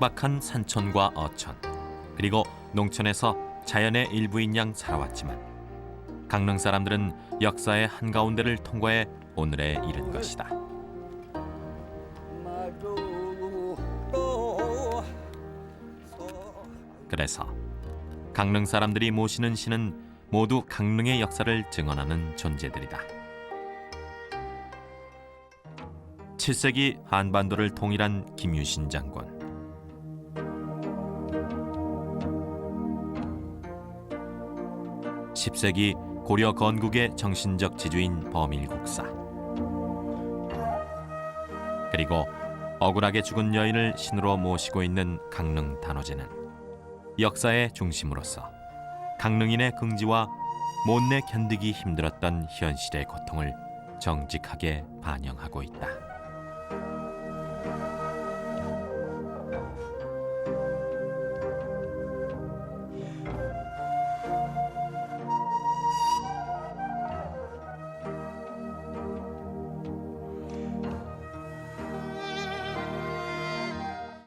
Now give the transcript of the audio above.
척박한 산촌과 어촌 그리고 농촌에서 자연의 일부인 양 살아왔지만 강릉 사람들은 역사의 한가운데를 통과해 오늘에 이른 것이다. 그래서 강릉 사람들이 모시는 신은 모두 강릉의 역사를 증언하는 존재들이다. 7세기 한반도를 통일한 김유신 장군. 10세기 고려 건국의 정신적 지주인 범일국사. 그리고 억울하게 죽은 여인을 신으로 모시고 있는 강릉 단오제는 역사의 중심으로서 강릉인의 긍지와 못내 견디기 힘들었던 현실의 고통을 정직하게 반영하고 있다.